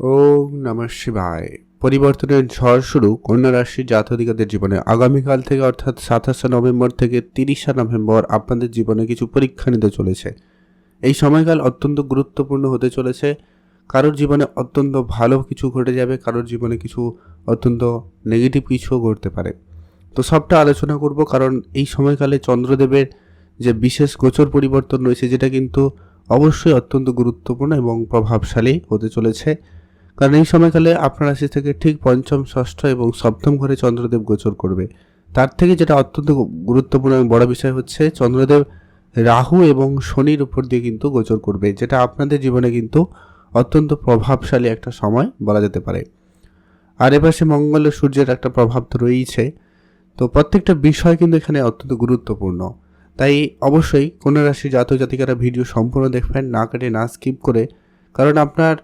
ওম নমঃ শিবায়। পরিবর্তনের ঝড় শুরু কন্যা রাশির জাতধিকাদের জীবনে। আগামীকাল থেকে অর্থাৎ সাতাশে নভেম্বর থেকে তিরিশে নভেম্বর আপনাদের জীবনে কিছু পরীক্ষা নিতে চলেছে। এই সময়কাল অত্যন্ত গুরুত্বপূর্ণ হতে চলেছে। কারোর জীবনে অত্যন্ত ভালো কিছু ঘটে যাবে, কারোর জীবনে কিছু অত্যন্ত নেগেটিভ কিছুও ঘটতে পারে। তো সবটা আলোচনা করব কারণ এই সময়কালে চন্দ্রদেবের যে বিশেষ গোচর পরিবর্তন রয়েছে, যেটা কিন্তু অবশ্যই অত্যন্ত গুরুত্বপূর্ণ এবং প্রভাবশালী হতে চলেছে। কারণ এই সময়কালে আপনার রাশি থেকে ঠিক পঞ্চম, ষষ্ঠ এবং সপ্তম ঘরে চন্দ্রদেব গোচর করবে। তার থেকে যেটা অত্যন্ত গুরুত্বপূর্ণ এবং বড় বিষয় হচ্ছে চন্দ্রদেব রাহু এবং শনির উপর দিয়ে কিন্তু গোচর করবে, যেটা আপনাদের জীবনে কিন্তু অত্যন্ত প্রভাবশালী একটা সময় বলা যেতে পারে। আর এপাশে মঙ্গল ও সূর্যের একটা প্রভাব তো রয়েইছে। তো প্রত্যেকটা বিষয় কিন্তু এখানে অত্যন্ত গুরুত্বপূর্ণ। তাই অবশ্যই কোনো রাশি জাতক জাতিকারা ভিডিও সম্পূর্ণ দেখবেন, না কেটে না স্কিপ করে, কারণ আপনার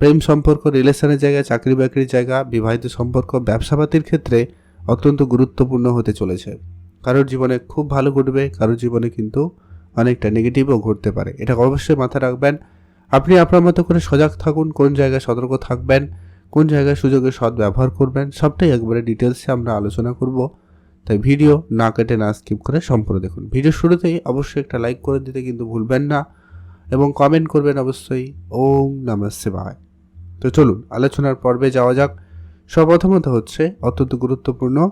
প্রেম সম্পর্ক, রিলেশনের জায়গায় চাকরি বাকরির জায়গা, বিবাহিত সম্পর্ক ব্যবসাপাতির ক্ষেত্রে অত্যন্ত গুরুত্বপূর্ণ হতে চলেছে। কারোর জীবনে খুব ভালো ঘটবে, কারোর জীবনে কিন্তু অনেকটা নেগেটিভও ঘটতে পারে। এটা অবশ্যই মাথায় রাখবেন। আপনি আপনার মতো করে সজাগ থাকুন, কোন জায়গায় সতর্ক থাকবেন, কোন জায়গায় সুযোগের সৎ ব্যবহার করবেন, সবটাই একবারে ডিটেলসে আমরা আলোচনা করব। তাই ভিডিও না কেটে, না স্কিপ করে সম্পূর্ণ দেখুন। ভিডিও শুরুতেই অবশ্যই একটা লাইক করে দিতে কিন্তু ভুলবেন না এবং কমেন্ট করবেন অবশ্যই। ওম নমঃ শিবায়। তো চলুন, আলোচনার পর্বে যাওয়া যাক। সর্বপ্রথমত হচ্ছে, অত্যন্ত গুরুত্বপূর্ণ,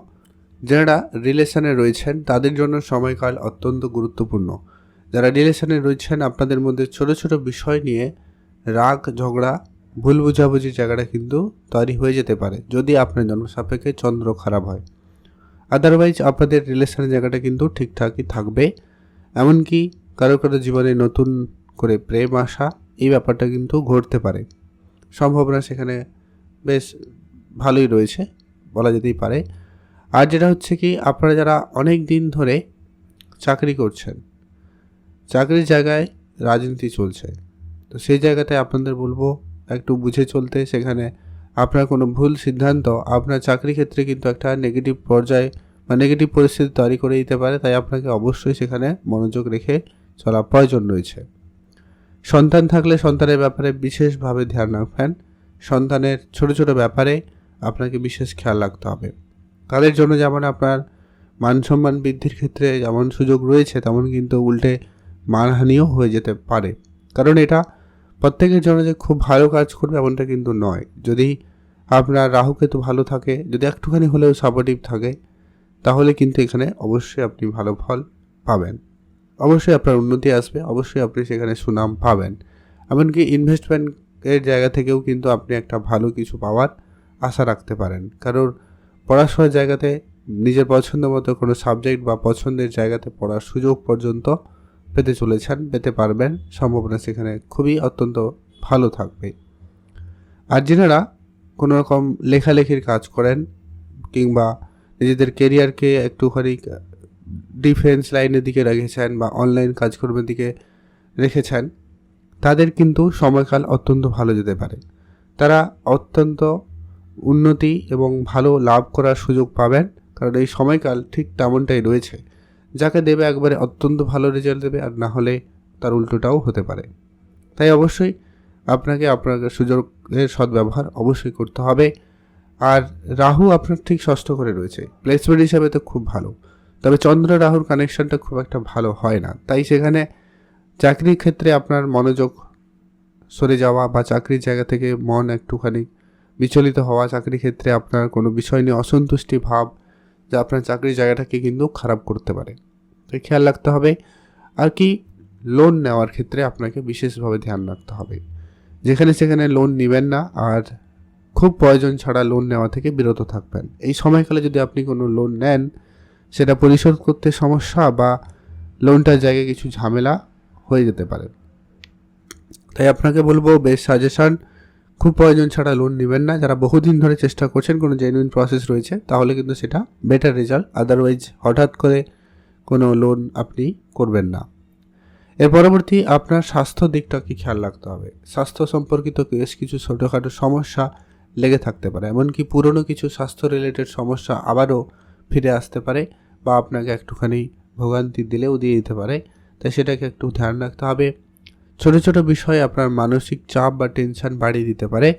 যারা রিলেশনে রয়েছেন, তাদের জন্য সময়কাল অত্যন্ত গুরুত্বপূর্ণ। যারা রিলেশনে রয়েছেন, আপনাদের মধ্যে ছোট ছোট বিষয় নিয়ে রাগ, ঝগড়া, ভুল বুঝাবুঝি জায়গাটা কিন্তু তৈরি হয়ে যেতে পারে, যদি আপনার জন্মসাপেক্ষে চন্দ্র খারাপ হয়। আদারওয়াইজ আপনাদের রিলেশনের জায়গাটা কিন্তু ঠিকঠাকই থাকবে। এমনকি কারও কারও জীবনে নতুন করে প্রেম আসা এই ব্যাপারটা কিন্তু ঘটতে পারে। সম্ভাবনা সেখানে বেশ ভালোই রয়েছে, বলা যেতেই পারে। আর যেটা হচ্ছে কি, আপনারা যারা অনেক দিন ধরে চাকরি করছেন, চাকরির জায়গায় রাজনীতি চলছে, তো সেই জায়গাতে আপনাদের বলব একটু বুঝে চলতে, সেখানে আপনার কোনো ভুল সিদ্ধান্ত, আপনার চাকরি ক্ষেত্রে কিন্তু একটা নেগেটিভ পর্যায়ে বা নেগেটিভ পরিস্থিতি তৈরি করে দিতে পারে, তাই আপনাকে অবশ্যই সেখানে মনোযোগ রেখে চলা প্রয়োজন রয়েছে। সন্তান থাকলে সন্তানের ব্যাপারে বিশেষভাবে ধ্যান রাখবেন। সন্তানের ছোট ছোট ব্যাপারে আপনাকে বিশেষ খেয়াল রাখতে হবে। তাদের জন্য যেমন আপনার মান সম্মান বৃদ্ধির ক্ষেত্রে যেমন সুযোগ রয়েছে, তেমন কিন্তু উল্টে মানহানিও হয়ে যেতে পারে। কারণ এটা প্রত্যেকের জন্য যে খুব ভালো কাজ করবে এমনটা কিন্তু নয়। যদি আপনার রাহুকেতু ভালো থাকে, যদি একটুখানি হলেও সাপোর্টিভ থাকে, তাহলে কিন্তু এখানে অবশ্যই আপনি ভালো ফল পাবেন। অবশ্যই আপনার উন্নতি আসবে, অবশ্যই আপনি সেখানে সুনাম পাবেন। এমনকি ইনভেস্টমেন্টের জায়গা থেকেও কিন্তু আপনি একটা ভালো কিছু পাওয়ার আশা রাখতে পারেন। কারণ পড়াশোনার জায়গাতে নিজের পছন্দ মতো কোনো সাবজেক্ট বা পছন্দের জায়গাতে পড়ার সুযোগ পর্যন্ত পেতে চলেছেন, পেতে পারবেন। সম্ভাবনা সেখানে খুবই অত্যন্ত ভালো থাকবে। আর যেনারা কোনো রকম লেখালেখির কাজ করেন কিংবা নিজেদের কেরিয়ারকে একটুখানি ডিফেন্স লাইনের দিকে রেখেছেন বা অনলাইন কাজকর্মের দিকে রেখেছেন, তাদের কিন্তু সময়কাল অত্যন্ত ভালো যেতে পারে। তারা অত্যন্ত উন্নতি এবং ভালো লাভ করার সুযোগ পাবেন, কারণ এই সময়কাল ঠিক তেমনটাই রয়েছে, যাকে দেবে একবারে অত্যন্ত ভালো রেজাল্ট দেবে আর না হলে তার উল্টোটাও হতে পারে। তাই অবশ্যই আপনাকে আপনার সুযোগের সদ্ব্যবহার অবশ্যই করতে হবে। আর রাহু আপনার ঠিক ষষ্ঠ করে রয়েছে। প্লেসমেন্ট হিসাবে তো খুব ভালো। তবে চন্দ্র রাহুর কানেকশনটা খুব একটা ভালো হয় না। তাই সেখানে চাকরির ক্ষেত্রে আপনার মনোযোগ সরে যাওয়া বা চাকরির জায়গা থেকে মন একটুখানি বিচলিত হওয়া চাকরির ক্ষেত্রে আপনার কোনো বিষয় নিয়ে অসন্তুষ্টি ভাব যা আপনার চাকরির জায়গাটাকে কিন্তু খারাপ করতে পারে। তাই খেয়াল রাখতে হবে। আর কি লোন নেওয়ার ক্ষেত্রে আপনাকে বিশেষভাবে ধ্যান রাখতে হবে। যেখানে সেখানে লোন নেবেন না আর খুব প্রয়োজন ছাড়া লোন নেওয়া থেকে বিরত থাকবেন। এই সময়কালে যদি আপনি কোনো লোন নেন সেটা পরিশোধ করতে সমস্যা বা লোনটার জায়গায় কিছু ঝামেলা হয়ে যেতে পারে। তাই আপনাকে বলব, বেশ সাজেশন খুব প্রয়োজন ছাড়া লোন নেবেন না। যারা বহুদিন ধরে চেষ্টা করছেন, কোনো জেনুইন প্রসেস রয়েছে, তাহলে কিন্তু সেটা বেটার রেজাল্ট আদারওয়াইজ হঠাৎ করে কোনো লোন আপনি করবেন না। এর পরবর্তী, আপনার স্বাস্থ্য দিকটাকে খেয়াল রাখতে হবে? স্বাস্থ্য সম্পর্কিত বেশ কিছু ছোটোখাটো সমস্যা লেগে থাকতে পারে। এমনকি পুরনো কিছু স্বাস্থ্য রিলেটেড সমস্যা আবারও ফিরে আসতে পারে। বা আপনাকে একটুখানি ভোগান্তি দিলেও দিয়ে দিতে পারে, তাই সেটাকে একটু ধ্যান রাখতে হবে। ছোট ছোট বিষয়ে আপনার মানসিক চাপ বা টেনশন বাড়িয়ে দিতে পারে।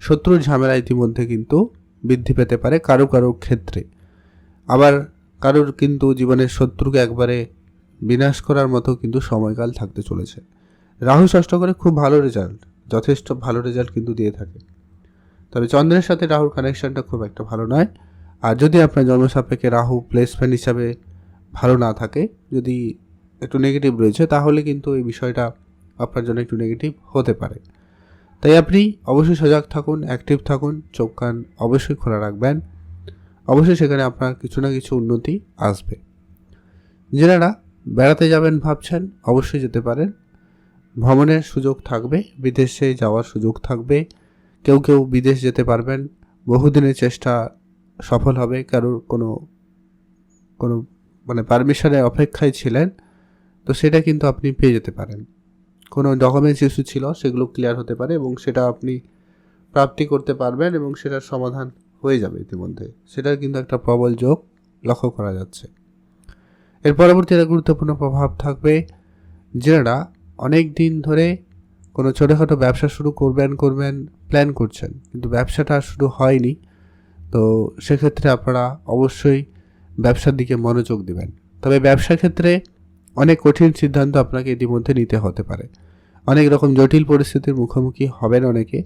শত্রুর ঝামেলা ইতিমধ্যে কিন্তু বৃদ্ধি পেতে পারে কারও কারও ক্ষেত্রে। আবার কারোর কিন্তু জীবনের শত্রুকে একবারে বিনাশ করার মতো কিন্তু সময়কাল থাকতে চলেছে। রাহু ষষ্ঠ করে খুব ভালো রেজাল্ট যথেষ্ট ভালো রেজাল্ট কিন্তু দিয়ে থাকে। তবে চন্দ্রের সাথে রাহুর কানেকশনটা খুব একটা ভালো নয়। আর যদি আপনার জন্মসাপেক্ষে রাহু প্লেসমেন্ট হিসাবে ভালো না থাকে, যদি একটু নেগেটিভ রয়েছে, তাহলে কিন্তু এই বিষয়টা আপনার জন্য একটু নেগেটিভ হতে পারে। তাই আপনি অবশ্যই সজাগ থাকুন অ্যাক্টিভ থাকুন, চোখ কান অবশ্যই খোলা রাখবেন। অবশ্যই সেখানে আপনার কিছু না কিছু উন্নতি আসবে। যারা বেড়াতে যাবেন ভাবছেন, অবশ্যই যেতে পারেন। ভ্রমণের সুযোগ থাকবে, বিদেশে যাওয়ার সুযোগ থাকবে। কেউ কেউ বিদেশ যেতে পারবেন। বহুদিনের চেষ্টা সফল হবে, কারোর কোনো কোনো মানে পারমিশনের অপেক্ষায় ছিলেন, তো সেটা কিন্তু আপনি পেয়ে যেতে পারেন। কোনো ডকুমেন্টস ইস্যু ছিল, সেগুলো ক্লিয়ার হতে পারে এবং সেটা আপনি প্রাপ্তি করতে পারবেন এবং সেটার সমাধান হয়ে যাবে ইতিমধ্যে। সেটার কিন্তু একটা প্রবল যোগ লক্ষ্য করা যাচ্ছে। এর পরবর্তী একটা গুরুত্বপূর্ণ প্রভাব থাকবে যারা অনেক দিন ধরে কোনো ছোটোখাটো ব্যবসা শুরু করবেন করবেন প্ল্যান করছেন, কিন্তু ব্যবসাটা শুরু হয়নি। তো সেক্ষেত্রে আপনারা অবশ্যই ব্যবসার দিকে মনোযোগ দেবেন। তবে ব্যবসার ক্ষেত্রে অনেক কঠিন সিদ্ধান্ত আপনাকে ইতিমধ্যে নিতে হতে পারে। অনেক রকম জটিল পরিস্থিতির মুখোমুখি হবেন অনেকে।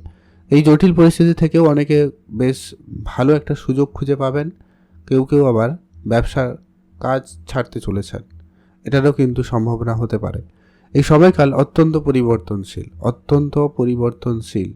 এই জটিল পরিস্থিতি থেকেও অনেকে বেশ ভালো একটা সুযোগ খুঁজে পাবেন। কেউ কেউ আবার ব্যবসার কাজ ছাড়তে চলেছেন। এটারও কিন্তু সম্ভাবনা হতে পারে। এই সময়কাল অত্যন্ত পরিবর্তনশীল অত্যন্ত পরিবর্তনশীল।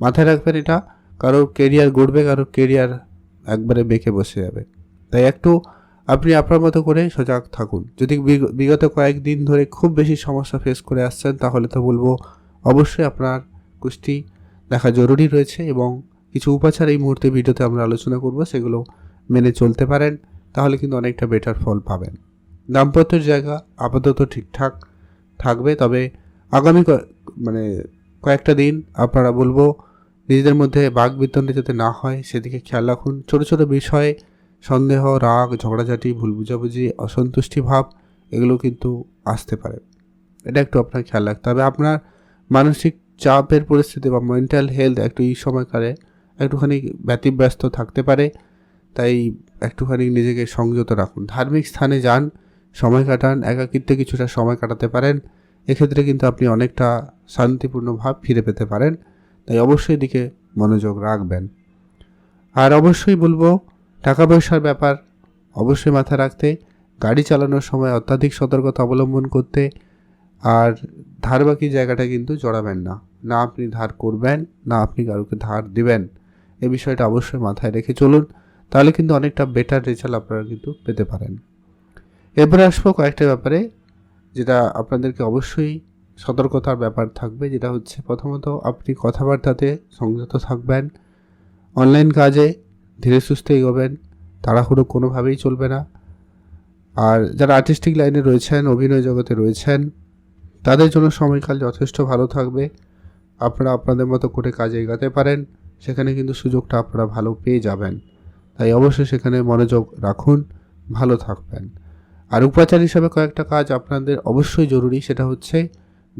মাথায় রাখবেন এটা, কারোর কেরিয়ার গড়বে কারোর কেরিয়ার একবারে বেঁকে বসে যাবে। তাই একটু আপনি আপনার মতো করে সজাগ থাকুন। যদি বিগ- বিগত কয়েকদিন ধরে খুব বেশি সমস্যা ফেস করে আসছেন, তাহলে তো বলব অবশ্যই আপনার কুষ্টি দেখা জরুরি রয়েছে এবং কিছু উপাচার এই মুহূর্তে ভিডিওতে আমরা আলোচনা করব, সেগুলো মেনে চলতে পারেন, তাহলে কিন্তু অনেকটা বেটার ফল পাবেন। দাম্পত্যের জায়গা আপাতত ঠিকঠাক থাকবে, তবে আগামী মানে কয়েকটা দিন আপনারা বলব নিজেদের মধ্যে বাঘ বিতণ্ডে যাতে না হয়, সেদিকে খেয়াল রাখুন। ছোট ছোট বিষয়ে, সন্দেহ, রাগ, ঝগড়াঝাটি, ভুল বুঝাবুঝি, অসন্তুষ্টি ভাব, এগুলো কিন্তু আসতে পারে। এটা একটু আপনার খেয়াল রাখতে হবে। আপনার মানসিক চাপের পরিস্থিতি বা মেন্টাল হেলথ একটু এই সময়কালে একটুখানি ব্যতিব্যস্ত থাকতে পারে। তাই একটুখানি নিজেকে সংযত রাখুন। ধার্মিক স্থানে যান, সময় কাটান, একাকিত্বে কিছুটা সময় কাটাতে পারেন। এক্ষেত্রে কিন্তু আপনি অনেকটা শান্তিপূর্ণ ভাব ফিরে পেতে পারেন। তাই অবশ্যই দিকে মনোযোগ রাখবেন। আর অবশ্যই বলব, টাকা পয়সার ব্যাপার অবশ্যই মাথায় রাখতে, গাড়ি চালানোর সময় অত্যাধিক সতর্কতা অবলম্বন করতে, আর ধার বাকি জায়গাটা কিন্তু জড়াবেন না। না আপনি ধার করবেন, না আপনি কারোকে ধার দিবেন। এই বিষয়টা অবশ্যই মাথায় রেখে চলুন, তাহলে কিন্তু অনেকটা বেটার রেজাল্ট আপনারা কিন্তু পেতে পারেন। এরপরে আসব কয়েকটা ব্যাপারে, যেটা আপনাদেরকে অবশ্যই সতর্কতার ব্যাপার থাকবে, যেটা হচ্ছে প্রথমত আপনি কথাবার্তাতে সংযত থাকবেন অনলাইন কাজে ধীরে সুস্থে এগোবেন, তাড়াহুড়ো কোনোভাবেই চলবে না। আর যারা আর্টিস্টিক লাইনে রয়েছেন, অভিনয় জগতে রয়েছেন, তাদের জন্য সময়কাল যথেষ্ট ভালো থাকবে। আপনারা আপনাদের মতো করে কাজে এগাতে পারেন, সেখানে কিন্তু সুযোগটা আপনারা ভালো পেয়ে যাবেন। তাই অবশ্যই সেখানে মনোযোগ রাখুন, ভালো থাকবেন। আর উপাচার হিসাবে কয়েকটা কাজ আপনাদের অবশ্যই জরুরি, সেটা হচ্ছে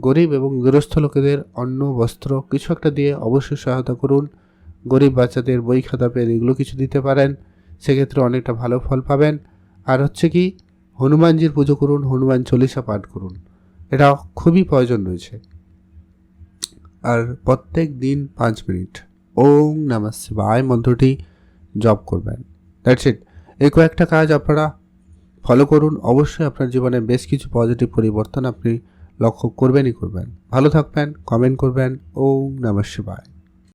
গরিব এবং দুরস্থ লোকেদের অন্ন, বস্ত্র কিছু একটা দিয়ে অবশ্যই সহায়তা করুন। গরিব বাচ্চাদের বই খাতা, পেন এগুলো কিছু দিতে পারেন। সেক্ষেত্রে অনেকটা ভালো ফল পাবেন। আর হচ্ছে কি, হনুমানজির পুজো করুন, হনুমান চল্লিশা পাঠ করুন। এটা খুবই প্রয়োজন রয়েছে। আর প্রত্যেক দিন পাঁচ মিনিট। ওং নমঃ শিবায় মন্ত্রটি জপ করবেন। দ্যাটস ইট এই কয়েকটা কাজ আপনারা ফলো করুন। অবশ্যই আপনার জীবনে বেশ কিছু পজিটিভ পরিবর্তন আপনি লক্ষ্য করবেনই করবেন। ভালো থাকবেন কমেন্ট করবেন। ওম নমঃ